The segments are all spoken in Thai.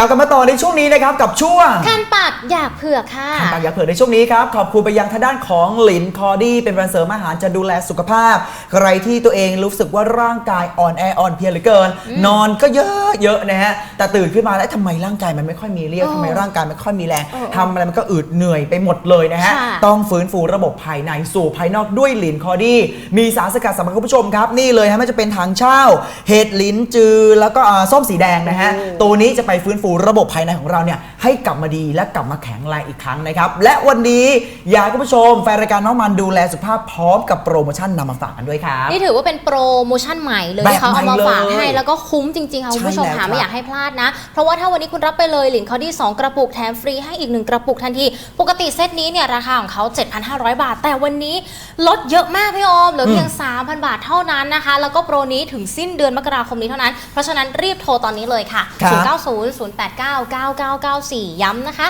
กลับกันมาต่อในช่วงนี้นะครับกับช่วงคันปากอยากเผือกค่ะทางปากอยาเผื่อในช่วงนี้ครับขอบคุณไปยังทางด้านของหลินคอดี้เป็นแบรนด์เสริมอาหารจะดูแลสุขภาพ ใครที่ตัวเองรู้สึกว่าร่างกายอ่อนแออ่อนเพลียเหลือเกิน นอนก็เยอะเยอะนะฮะแต่ตื่นขึ้นมาแล้วทำไมร่างกายมันไม่ค่อยมีเรี่ยวเออทำไมร่างกายไม่ค่อยมีแรงเออทำอะไรมันก็อืดเหนื่อยไปหมดเลยนะฮะค่ะต้องฟื้นฟูระบบภายในสู่ภายนอกด้วยหลินคอดี้มีสารสกัดสำหรับคุณผู้ชมครับนี่เลยฮะไม่ว่าจะเป็นถังเช่าเห็ดลิ้นจือแล้วก็อ่าส้มสีแดงนะฮะตัวนี้จะไปฟื้นฟูระบบภายในของเราเนี่ยให้กลับมาดีและกลับมาแข็งแรงอีกครั้งนะครับ และวันนี้อยากให้คุณผู้ชมแฟนรายการน้องมันดูแลสุขภาพพร้อมกับโปรโมชั่นนำมาฝากกันด้วยครับ นี่ถือว่าเป็นโปรโมชั่นใหม่เลยแบบที่เขาเอามาฝากใหม่เลยให้แล้วก็คุ้มจริงๆค่ะคุณผู้ชมใช่แล้วค่ะครับไม่อยากให้พลาดนะ เพราะว่าถ้าวันนี้คุณรับไปเลยหลินคอดี้2กระปุกแถมฟรีให้อีก 1 กระปุกทันที ปกติเซตนี้เนี่ยราคาของเขา 7,500 บาท แต่วันนี้ลดเยอะมากพี่ออมเหลือเพียง 3,000 บาทเท่านั้นนะคะ แล้วก็โปรนี้ถึงสิ้นเดือนมกราคมนี้เท่านั้น เพราะฉะนั้นรีบโทรตอนนี้เลยค่ะครับ0900899994 ย้ำนะคะ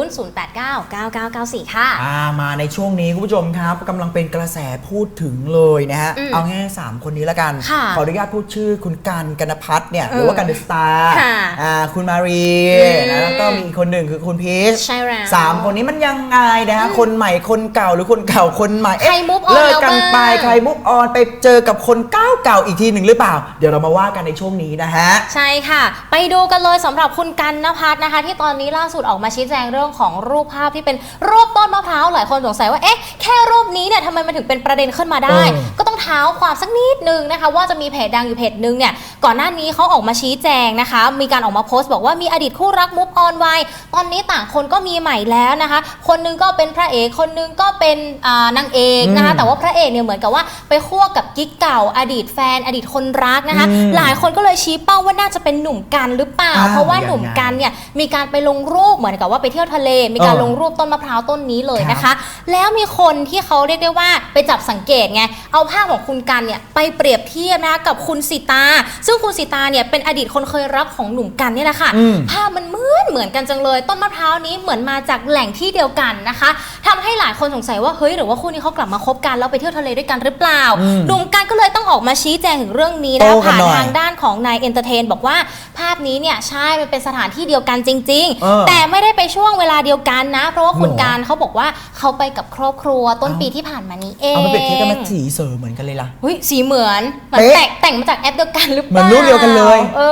0900899994 ค่ะ อ่ามาในช่วงนี้คุณผู้ชมครับกำลังเป็นกระแสพูดถึงเลยนะฮะ อืมเอาง่ายๆสามคนนี้ละกัน ค่ะขออนุญาตพูดชื่อคุณกันกนพัฒน์เนี่ยหเออรือว่ากันเดอะสตาร์ค่ะอ่าคุณมารีอืม นะแล้วก็มีอีกคนหนึ่งคือคุณพีช ใช่แล้ว สามคนนี้มันยังไงนะฮะคนใหม่คนเก่าหรือคนเก่าคนใหม่เอ๊ะใคร move on เลิกกันไปแล้วบ้าง ใครมุกออนไปเจอกับคนเก่าเก่าๆอีกทีหนึ่งหรือเปล่า เดี๋ยวเรามาว่ากันในช่วงนี้นะฮะ ใช่ค่ะ ไปดูกันเลยสำหรับคุณกันนภัทรนะคะ ที่ตอนนี้ล่าสุดออกมาชี้แจงเรื่องของรูปภาพที่เป็นรูปต้นมะพร้าวหลายคนสงสัยว่าเอ๊ะแค่รูปนี้เนี่ยทำไมมันถึงเป็นประเด็นขึ้นมาได้เออก็ต้องเท้าความสักนิดนึงนะคะ ว่าจะมีเพจดังอยู่เพจนึงเนี่ยก่อนหน้านี้เขาออกมาชี้แจงนะคะ มีการออกมาโพสต์บอกว่ามีอดีตคู่รักมุกออนไวตอนนี้ต่างคนก็มีใหม่แล้วนะคะ คนหนึงก็เป็นพระเอกคนหนึงก็เป็นอ่านางเอกนะคะอืมแต่ว่าพระเอกเนี่ยเหมือนกับว่าไปคั่วกับกิ๊กเก่า อดีตแฟน อดีตคนรักนะคะอืมหลายคนก็เลยชี้เป้าว่าน่าจะเป็นหนุ่มกันหรือเปล่าอ้าวเพราะว่ายังไงหนุ่มกันเนี่ยมีการไปลงรูปเหมือนกับว่าไปเที่ยวทะเล มีการเออลงรูปต้นมะพร้าวต้นนี้เลยครับนะคะ แล้วมีคนที่เขาเรียกได้ว่าไปจับสังเกตไงเอาภาพของคุณกันเนี่ยไปเปรียบเทียบนะคะกับคุณสิตา ซึ่งคุณสิตาเนี่ยเป็นอดีตคนเคยรักของหนุ่มกันเนี่ยแหละค่ะอืม ภาพมันเหมือนเหมือนกันจังเลย ต้นมะพร้าวนี้เหมือนมาจากแหล่งที่เดียวกันนะคะทำให้หลายคนสงสัยว่าเฮ้ยหรือว่าคู่นี้เขากลับมาคบกันแล้วไปเที่ยวทะเลด้วยกันหรือเปล่า อืมหนุ่มกันก็เลยต้องออกมาชี้แจงถึงเรื่องนี้นะโต้กันผ่านหน่อยทางด้านของนายเอนเตอร์เทนบอกว่าภาพนี้เนี่ยใช่มันเป็นสถานที่เดียวกันจริง เออ ๆ แต่ไม่ได้ไปช่วงเวลาเดียวกันนะ เพราะว่าคุณหรอการเขาบอกว่าเขาไปกับครอบครัวต้นเอ้าปีที่ผ่านมานี้เอง เอาไปเปรียบเทียบกันมาสีเสอเหมือนกันเลยล่ะ เฮ้ยสีเหมือนเหมือนเป๊ะแต่งแต่งมาจากแอปเดียวกันหรือเปเหมืล่าอนรูปเดียวกันเลยเอ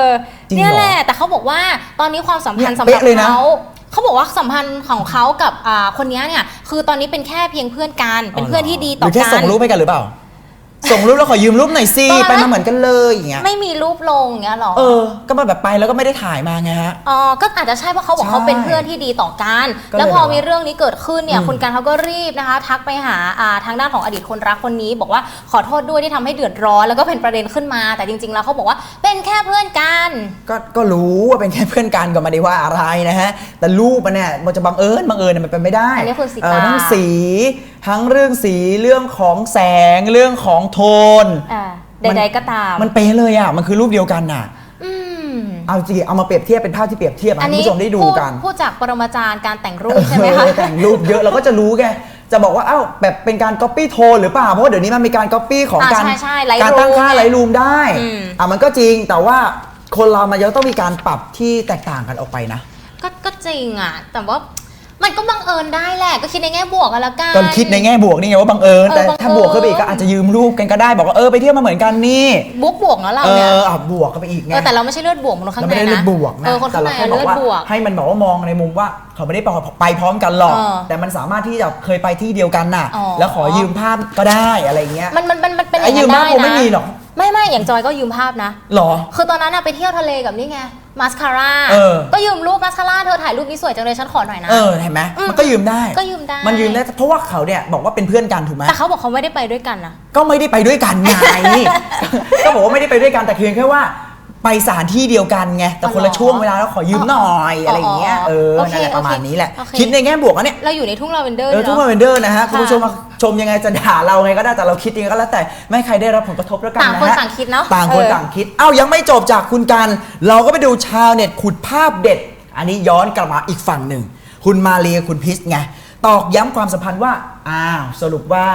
อจริงเหรอเนี่ยแหละแต่เขาบอกว่าตอนนี้ความสัมพันธ์เนี่ยสำหรับเป๊ะเลยนะเขาเขาบอกว่าสัมพันธ์ของเขากับอ่าคนนี้เนี่ยคือตอนนี้เป็นแค่เพียงเพื่อนกัน เป็นเพื่อนที่ดีต่อหรือแค่กัส่งรูปให้กันหรือเปล่า ส่งรูปแล้วขอยืมรูปหน่อยสิตอนนั้นไปมาเหมือนกันเลยอย่างเงี้ยไม่มีรูปลงอย่างเงี้ยหรอเออ ก็มาแบบไปแล้วก็ไม่ได้ถ่ายมาไงฮะอ๋อก็อาจจะใช่เพราะเขาบอกใช่เขาเป็นเพื่อนที่ดีต่อกันก็เลยแล้วพอแบบว่ามีมีเรื่องนี้เกิดขึ้นเนี่ยอืมคุณกันเขาก็รีบนะคะ ทักไปหาอ่าทางด้านของอดีตคนรักคนนี้ บอกว่าขอโทษด้วยที่ทำให้เดือดร้อนแล้วก็เป็นประเด็นขึ้นมา แต่จริง ๆ แล้วเขาบอกว่าเป็นแค่เพื่อนกันก็ก็รู้ว่าเป็นแค่เพื่อนกันก็ไม่ได้ว่าอะไรนะฮะแต่รูปมันเนี่ยมันจะบังเอิญบังเอิญเนี่ยมันเป็นไม่ได้อันนี้คุณสิตาเออทั้งสี ทั้งเรื่องสีเรื่องของแสงเรื่องของโทน อ่ามัน ใดๆก็ตาม มันเป๊ะเลยอะมันคือรูปเดียวกันน่ะ อืม เอาจริงเอามาเปรียบเทียบเป็นภาพที่เปรียบเทียบให้คุณผู้ชมได้ดูกันพูดจากปรมาจารย์การแต่งรูปใช่ไหมคะ เออแต่งรูปเยอะเราก็จะรู้ไงจะบอกว่าเอ้าแบบเป็นการ copy โทนหรือเปล่าเพราะว่าเดี๋ยวนี้มันมีการ copy ของอ่าการใช่ใช่ Lightroom การตั้งค่าไงไลท์รูมได้อืม อะมันก็จริงแต่ว่าคนเรามันยังต้องมีการปรับที่แตกต่างกันออกไปนะ ก็ก็จริงอะ แต่ว่า มันก็บังเอิญได้แหละ ก็คิดในแง่บวกกันละกัน ก็คิดในแง่บวกนี่ไงว่าบังเอิญเออแต่บังเอิญถ้าบวกขึ้นไปอีกก็อาจจะยืมรูปกันก็ได้บอกว่าเออไปเที่ยวมาเหมือนกันนี่บวกบวกๆเนาะเราเอเนี่ยออะบวกเข้าไปอีกไง เออแต่เราไม่ใช่เลือดบวกมนุษย์ข้างเราในไม่ได้นะเลือดบวกนะเออคนแต่ข้างในเราแค่อะบเลือกอดว่าบวก ให้มันบอกว่ามองในมุมว่าเขาไม่ได้ไปพร้อมกันหรอกเออแต่มันสามารถที่จะเคยไปที่เดียวกันน่ะ อ๋อ แล้วขอยืมภาพก็ได้อะไรเงี้ย มันมันมันมันเป็นอไอ้ย่างยืนั้มนภาได้พคงนะไม่มีหรอก ไม่ไม่อย่างจอยก็ยืมภาพนะ หรอ คือตอนนั้นอะไปเที่ยวทะเลกับนี่ไง มาสคาร่าเออ ก็ยืมรูปมาสคาร่าเธอถ่ายรูปนี้สวยจังเลยฉันขอหน่อยนะ เออเห็นไหมอืมมันก็ยืมได้ ก็ยืมได้ มันยืมได้เพราะว่าเขาเนี่ยบอกว่าเป็นเพื่อนกันถูกไหมแต่เขาบอกเขาไม่ได้ไปด้วยกันนะ ก็ไม่ได้ไปด้วยกันไง ก็บอกว่าไม่ได้ไปด้วยกันแต่เพียงแค่ว่า ไปสถานที่เดียวกันไงแต่คนละอ๋อช่วงเวลาแล้วขอยืมหน่อยอะไรอย่างเงี้ยอ๋อเออโอเคนั่นแหละประมาณโอเคนี้แหละโอเคคิดในแง่บวกอะเนี่ยเราอยู่ในทุ่งลาเวนเดอร์เออทุกเนาะคนเป็นเดอร์นะฮะค่ะคุณผู้ชมมาชมยังไงจะด่าเราไงก็ได้แต่เราคิดยังไงก็แล้วแต่ไม่ให้ใครได้รับผลกระทบแล้วกันต่างนะคนฮะต่างคิดเนาะต่างคนเออต่างคิดเอ้ายังไม่จบจากคุณกันเราก็ไปดูชาวเน็ตขุดภาพเด็ด อันนี้ย้อนกลับมาอีกฝั่งหนึ่งคุณมาเรียคุณพิชไงตอกย้ำความสัมพันธ์ว่าอ้าวสรุปว่า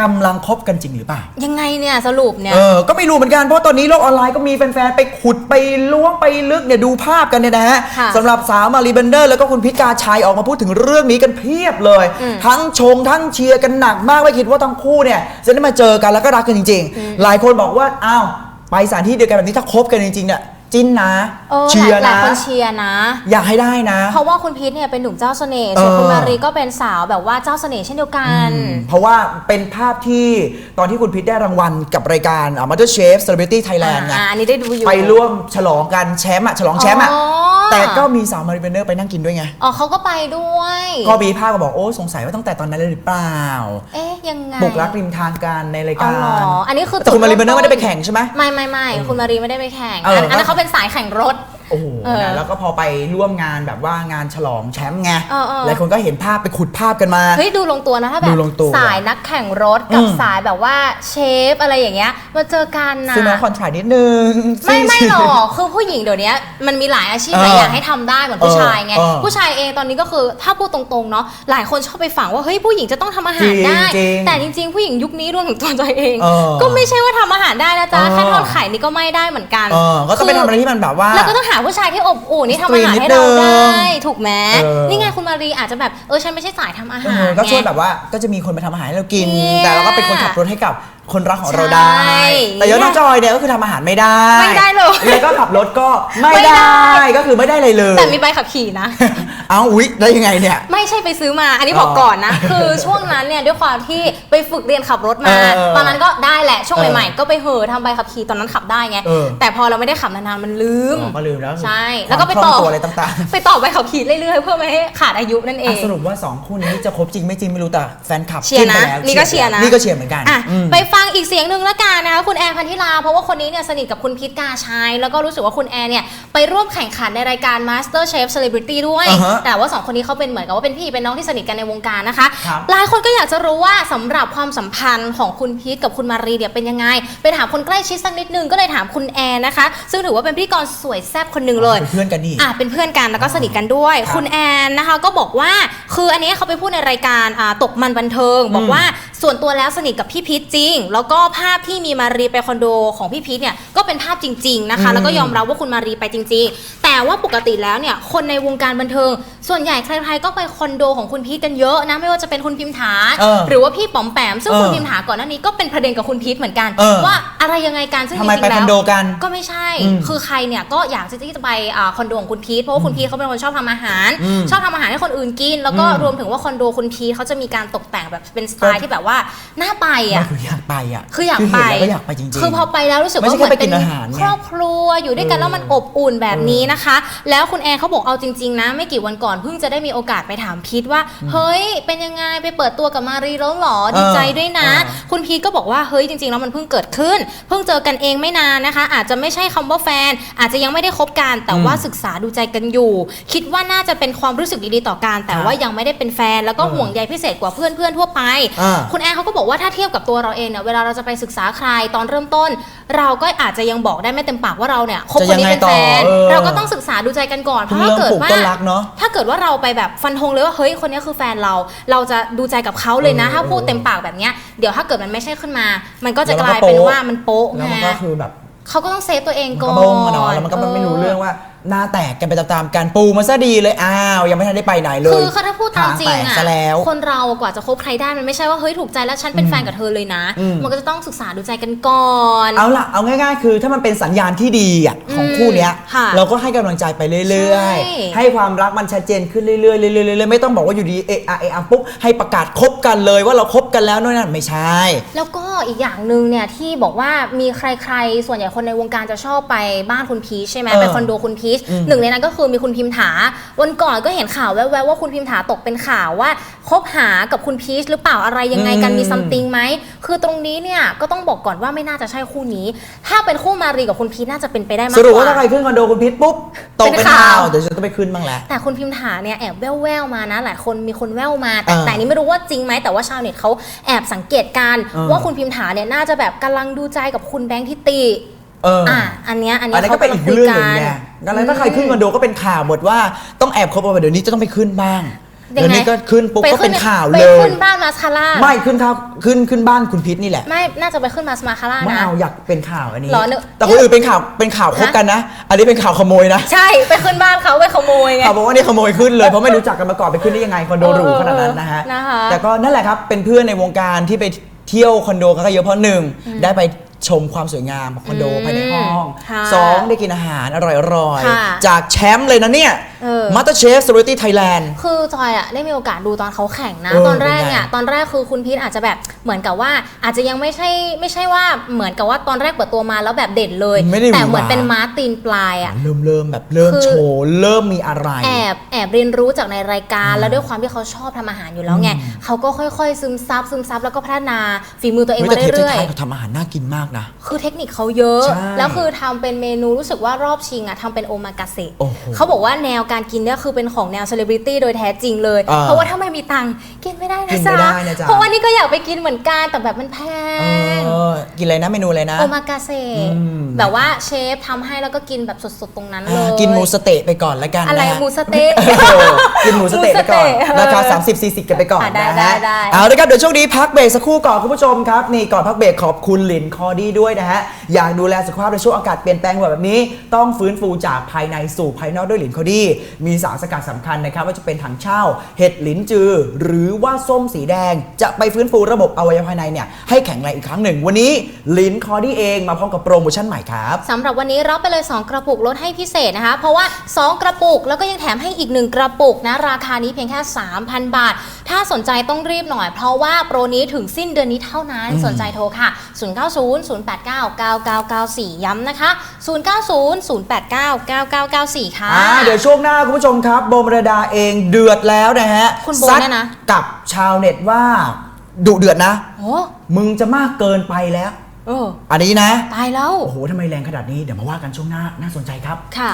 กำลังคบกันจริงหรือเปล่า ยังไงเนี่ยสรุปเนี่ย เออ ก็ไม่รู้เหมือนกัน เพราะตอนนี้โลกออนไลน์ก็มีแฟนๆ ไปขุดไปล้วงไปลึกเนี่ยดูภาพกันเนี่ยนะฮะค่ะสำหรับสาวมารีเบนเดอร์ แล้วก็คุณพิกาชัยออกมาพูดถึงเรื่องนี้กันเพียบเลย อืมทั้งชงทั้งเชียร์กันหนักมากไม่คิดว่าทั้งคู่เนี่ยจะได้มาเจอกันแล้วก็รักกันจริง ๆ หลายคนบอกว่า อ้าว ไปสถานที่เดียวกันแบบนี้ถ้าคบกันจริงๆเนี่ย จิ้นนะ เออเชียร์หลายนะ คนเชียร์นะ อยากให้ได้นะ เพราะว่าคุณพีทเนี่ยเป็นหนุ่มเจ้าเสน่ห์ส่วนเออ คุณมารีก็เป็นสาวแบบว่าเจ้าเสน่ห์เช่นเดียวกันเพราะว่าเป็นภาพที่ตอนที่คุณพิษได้รางวัลกับรายการมาสเตอร์เชฟ Celebrity Thailand ไงอ่าอันนี้ได้ดูอยู่ ไปร่วมฉลองกันแชมป์อะฉลองแชมป์อะอ๋อ แต่ก็มีสาวมาริเบนเนอร์ไปนั่งกินด้วยไง อ๋อเขาก็ไปด้วย ก็มีภาพก็บอกโอ้สงสัยว่าตั้งแต่ตอนนั้นเลยหรือเปล่า เอ๊ะยังไงบุกรักริมทางกันในรายอ๋อการเหรออันนี้คือแต่คุณมาริเบนเนอร์ไม่ได้ไปแข่งใช่ไหมไม่ไม่ไม่คุณมารีไม่ได้ไปแข่งเอออันอันนั้นเขาเป็นสายแข่งรถ โอ้โหเออนะแล้วก็พอไปร่วมงานแบบว่างานฉลองแชมป์ไงเออเออ หลายคนก็เห็นภาพไปขุดภาพกันมา เฮ้ยดูลงตัวนะถ้าแบดูบลงตัวสายนักแข่งรถกับอืม สายแบบว่าเชฟอะไรอย่างเงี้ยมาเจอกันนะ ซึ่งน้องคอนทรานิดนึงไม่ไม่หรอกคือผู้หญิงเดี๋ยวนี้มันมีหลายอาชีพเออหลายอย่างให้ทำได้เหมือนผู้ชายไง เออเออผู้ชายเองตอนนี้ก็คือถ้าพูดตรงๆเนาะหลายคนชอบไปฝังว่าเฮ้ยผู้หญิงจะต้องทำอาหารได้ จริงๆแต่จริง ๆ ผู้หญิงยุคนี้รวมถึงตัวใจเอง เออก็ไม่ใช่ว่าทำอาหารได้นะจ๊ะเออ แค่ทอดไข่นี่ก็ไม่ได้เหมือนกันเออก็ต้องไปทำอะไรที่มันแบบว่า แล้วก็ต้องหาผู้ชายที่อบอุ่นที่ทำอาหารให้นิดนึเรางได้ ถูกไหมเออ นี่ไงคุณมารีอาจจะแบบเออฉันไม่ใช่สายทำอาเอหารอก็ช่วยไง แบบว่าก็จะมีคนไปทำอาหารให้เรากิน เนี่ย แต่เราก็เป็นคนขับรถให้กับ คนรักของเราใช่ได้แต่ยศน้องจอยเนี่ยก็คือทำอาหารไม่ได้ไม่ได้เลย แล้วก็ขับรถก็ไม่ไม่ได้ได้ ก็คือไม่ได้เลยเลย แต่มีใบขับขี่นะ เอ้าอุ๊ยได้ยังไงเนี่ย ไม่ใช่ไปซื้อมา อันนี้อ๋อบอกก่อนนะ คือช่วงนั้นเนี่ยด้วยความที่ไปฝึกเรียนขับรถมา เออเออตอนนั้นก็ได้แหละ ช่วงเออใหม่ๆ ก็ไปเหอะทำใบขับขี่ตอนนั้นขับได้ไง เออ แต่พอเราไม่ได้ขับนานๆมันลืม อ๋อก็ลืมแล้วใช่คแล้วก็ไปามคต่ล่อองตัวอะไรต่างไปต่อใบขับขี่เรื่อยๆ เพื่อไม่ให้ขาดอายุนั่นๆเออะง สรุปว่าสองคู่นี้จะคบจริงไม่จริงไม่รู้แต่แฟนคลับเชียร์นะจิ้ไปแล้วนี่ก็เชียร์นะ นี่ก็เชียร์เหมือนกันอะอืม ไปฟังอีกเสียงหนึ่งละกันนะคะคุณแอนพันธิลา เพราะว่าคนนี้เนี่ยสนิทกับคุณพิษกาชัยแล้วก็รู้สึกว่าคุณแอนเนี่ยไปร่วมแข่งขันในรายการ Master Chef Celebrity ด้วย อ่าฮะแต่ว่าสองคนนี้เขาเป็นเหมือนกับว่าเป็นพี่เป็นน้องที่สนิทกันในวงการนะคะ ครับ หลายคนก็อยากจะรู้ว่าสำหรับความสัมพันธ์ของคุณพีทกับคุณมารีเนี่ยเป็นยังไง ไปถามคนใกล้ชิดสักนิดนึงก็เลยถามคุณแอนนะคะ ซึ่งถือว่าเป็นพิธีกรสวยแซ่บคนหนึ่งเลย เป็นเพื่อนกันนี่ อะเป็นเพื่อนกันแล้วก็สนิทกันด้วย ครับคุณแอนนะคะก็บอกว่าคืออันนี้เขาไปพูดในรายการอ่าตกมันบันเทิง บอกว่าส่วนตัวแล้วสนิทกับพี่พีทจริงแล้วก็ภาพที่มีมารีไปคอนโดของพี่พีทเนี่ยก็เป็นภาพจริง ๆนะคะอืมแล้วก็ยอมรับว่าคุณมารีไปจริงๆแต่ ว่าปกติแล้วเนี่ยคนในวงการบันเทิง ส่วนใหญ่ใครๆก็ไปคอนโดของคุณพีทกันเยอะนะไม่ว่าจะเป็นคุณพิมถาเออหรือว่าพี่ป๋อมแปมซึ่งเออคุณพิมถาก่อนหน้านี้ก็เป็นประเด็นกับคุณพีทเหมือนกัน เออ ว่าอะไรยังไงกันซึ่งทำไมจริงๆไปแล้คอนวโดกัน ก็ไม่ใช่ อืมคือใครเนี่ยก็อยากที่จะไปอ่าคอนโดของคุณพีทเพราะว่าคุณพีทเขาเป็นคนชอบทำอาหาร อืมชอบทำอาหารให้คนอื่นกิน แล้วก็อืม รวมถึงว่าคอนโดคุณพีทเขาจะมีการตกแต่งแบบเป็นสไตล์ที่แบบว่าน่าไปมันอะ คืออยากไปอะคืออยากไป เห็นแล้วก็อยากไปจริงๆ คือพอไปแล้วรู้สึกไม่ว่าใช่เหมือนแค่ไปกิเป็นนอาหารไงครอบครัวอยู่ด้วยกันเออแล้วมันอบอุ่นแบบนี้นะคะแล้วคุณแอนเขาบอกเอาจริง ๆ นะ ไม่กี่วันก่อนเพิ่งจะได้มีโอกาสไปถามพีทว่า เฮ้ย เป็นยังไงไปเปิดตัวกับมารีแล้วเหรอดีใจด้วยนะเออคุณพีทก็บอกว่าเฮ้ยจริงๆแล้วมันเพิ่งเกิดขึ้น เพิ่งเจอกันเองไม่นานนะคะ อาจจะไม่ใช่คำว่าแฟน อาจจะยังไม่ได้คบกันแต่ว่าศึกษาดูใจกันอยู่ คิดว่าน่าจะเป็นความรู้สึกดีๆต่อกัน แต่ว่ายังไม่ได้เป็นแฟน แล้วก็เออห่วงใยพิเศษกว่าเพื่อนๆทั่วไปอ่าคุณแอนเขาก็บอกว่าถ้าเทียบกับตัวเราเองเนี่ยเวลาเราจะไปศึกษาใครตอนเริ่มต้น เราก็อาจจะยังบอกได้ไม่เต็มปากว่าเราเนี่ยคบคนนี้เป็นแฟนจะยังไงต่อเออเราก็ต้องศึกษาดูใจกันก่อนเพเพิ่งราะถ้าเริ่มเกิดปลูกว่าต้นรักเนาะถ้าเกิดว่าเราไปแบบฟันธงเลยว่าเฮ้ยคนนี้คือแฟนเรา เราจะดูใจกับเขาเลยนะเออถ้าพูดเต็มปากแบบเนี้ยเดี๋ยวถ้าเกิดมันไม่ใช่ขึ้นมา มันก็จะแล้วกมันก็ลายเป็นโป๊ะว่ามันโป๊ะแล้วไงมันก็คือแบบเขาก็ต้องเซฟตัวเองมันก่ก็อนบงอะเนาะแล้วมันก็ไม่รู้เรื่องว่าหน้าแตกกันไปตามๆกันปูมาซะดีเลยอ้าว ยังไม่ทันได้ไปไหนเลยคือเขาถ้าพูดตามจริงทแตกอะซะแล้วคนเรากว่าจะคบใครได้มันไม่ใช่ว่าเฮ้ยถูกใจแล้วฉันเป็นแฟนกับเธอเลยนะอืมมันก็จะต้องศึกษาดูใจกันก่อน เอาล่ะเอาง่ายๆ คือถ้ามันเป็นสัญญาณที่ดีอะของอืมคู่เนี้ยค่ะเราก็ให้กำลังใจไปเรื่อยใช่ๆให้ความรักมันชัดเจนขึ้นเรื่อยๆเรื่อยๆเรื่อยๆไม่ต้องบอกว่าอยู่ดีเอะอะเอะอะปุ๊บให้ประกาศคบกันเลยว่าเราคบกันแล้วนู่นนั่นไม่ใช่ แล้วก็อีกอย่างหนึ่งเนี่ยที่บอกว่ามีใครๆส่วนใหญ่คนในวงการจะชอบไปบ้านคุณพีชใช่ไหมเออไปคอนโดคุณพีชอืมหนึ่งในนั้นก็คือมีคุณพิมถาวันก่อนก็เห็นข่าวแววๆว่าคุณพิมถาตกเป็นข่าวว่าคบหากับคุณพีชหรือเปล่าอะไรยังไงกันอืมมีซัมติงไหมคือตรงนี้เนี่ยก็ต้องบอกก่อนว่าไม่น่าจะใช่คู่นี้ ถ้าเป็นคู่มารีกับคุณพีชน่าจะเป็นไปได้มากสกรุปว่าว่าถ้าใครขึ้นคอนโดคุณพิษปุ๊บตกเป็นเป็นข่าข่าววเดี๋ยวฉันต้องไปขึ้นบ้างแหละแต่คุณพิมถาเนี่ยแอบแว่วๆมานะ หลายคนมีคนแว่วมาแต่เออแต่อันนี้ไม่รู้ว่าจริงไหมแต่ว่าชาวเน็ตเขาแอบสังเกตการณ์เออว่าคุณพิมถาเนี่ยน่าจะแบบกำลังดูใจกับคุณแบงค์ทิติ เออออะอันเนี้ยอันอันเนี้ยนี้ก็เป็นอีกเรื่องหนึ่งไงกันแล้วถ้าใครขึ้นคอนโดก็เป็นข่าวหมดว่าต้องแอบคบกันเดี๋ยวนี้จะต้องไปขึ้นบ้างยังไงเดี๋ยวนี้ก็ขึ้นปุ๊บก็เป็นข่าวไปเลยขึ้นบ้านมาสคาร่าไม่ขึ้นครับขึ้นขึ้นบ้านคุณพิษนี่แหละ ไม่น่าจะไปขึ้นมาสมาคาร่าไม่นะเอาอยากเป็นข่าวอันนี้เหรอเนอะแต่คนอื่นเป็นข่าวเป็นข่าวคบฮะกันนะ อันนี้เป็นข่าวขโมยนะ ใช่ไปขึ้นบ้านเขาไปขโมยไงข่าวบอกว่านี่ขโมยขึ้นเลยเพราะไม่รู้จักกันมาก่อนไปขึ้นได้ยังไงคอนโดหรูขนาดนั้นนะฮะนะคะแต่ก็นั่นแหละครับเป็นเพื่อนในวงการที่ไปเที่ยวคอนโดกันก็เยอะเพราะหนึ่งได้ไป ชมความสวยงามของคอนโดอืมภายในห้องค่ะสองได้กินอาหารอร่อยค่ะ ๆ จากแชมป์เลยนะเนี่ยเออมาสเตอร์เชฟส r ตตี้ไทยแลนด์ คือจอยอะได้มีโอกาสดูตอนเขาแข่งนะ เออตอนแรกเนี่ยเป็นไงตอนแรกคือคุณพีทอาจจะแบบเหมือนกับว่า อาจจะยังไม่ใช่ไม่ใช่ว่าเหมือนกับว่าตอนแรกเปิดตัวมาแล้วแบบเด่นเลย ไม่ได้แต่เหมือนหวาเป็นม้าตีนปลายอะ เริ่มเริ่มแบบเริ่มคือ โชว์ เริ่มมีอะไร แอบแอบเรียนรู้จากในรายการ แล้วด้วยความที่เขาชอบทำอาหารอยู่แล้วไงเขาก็ค่อยๆ ซึมซับซึมซับแล้วก็พัฒนาฝีมือตัวเองเฮ้ยมาแต่เทปเรื่อยไทยๆเขาทำอาหารน่ากินมากนะๆคือเทคนิคเขาเยอะ ใช่แล้วคือทำเป็นเมนูรู้สึกว่ารอบชิงอะทำเป็นโอมากาเสะโอ้โหเขาบอกว่าแนวการกินเนี่ยคือเป็นของแนวเซเลบริตี้โดยแท้จริงเลย อ่าเพราะว่าถ้าไม่มีตังค์กินไม่ได้กินะนไม่จ๊ะได้นะจ๊ะ เพราะว่านี่ก็อยากไปกินเหมือนกันแต่แบบมันแพเองอกินอะไรนะเมนูอะไรนะ โอมากาเสะอืม แบบว่าเชฟทำให้แล้วก็กินแบบสดๆตรงนั้นเลอ่ายกินหมูสะเต๊ะไปก่อนแล้วกันอะไรนะฮะหมูสะเต๊ะเออกินหมูสะเต๊ะไปก่อนหมูสะเต๊ะราคา 30 40 กันไปก่อนอะได้นะได้ฮะได้ เอาละครับเดี๋ยวช่วงนี้พักเบรกสักครู่ก่อนคุณผู้ชมครับนี่ก่อนพักเบรกขอบคุณหลินคอดี้ด้วยนะฮะ อยากดูแลสุขภาพในช่วงอากาศเปลี่ยนแปลงแบบนี้ ต้องฟื้นฟูจากภายในสู่ภายนอกด้วยหลินคอดี้ มีสารสกัดสำคัญนะครับว่าจะเป็นถังเช่า เห็ดหลินจือ หรือว่าส้มสีแดง จะไปฟื้นฟูระบบอวัยวะภายในเนี่ยให้แข็งแรงอีกครั้งหนึ่ง วันนี้หลินคอดี้เองมาพร้อมกับโปรโมชั่นใหม่ครับสำหรับวันนี้รับไปเลย 2 กระปุกลดให้พิเศษนะคะ เพราะว่า 2 กระปุกแล้วก็ยังแถมให้อีก 1 กระปุกนะราคานี้เพียงแค่ 3,000 บาท ถ้าสนใจต้องรีบหน่อย เพราะว่าโปรนี้ถึงสิ้นเดือนนี้เท่านั้นอืมสนใจโทรค่ะ0900899994 ย้ำนะคะ 0900899994 ค่ะ อ่าเดี๋ยวช่วงหน้าคุณผู้ชมครับโบมรดาเองเดือดแล้วนะฮะคุณโบซัดเนี่ยนะ กับชาวเน็ตว่าดุเดือดนะ โอ้มึงจะมากเกินไปแล้ว เออ อันนี้นะ ตายแล้ว โอ้โหทำไมแรงขนาดนี้ เดี๋ยวมาว่ากันช่วงหน้า น่าสนใจครับ ค่ะ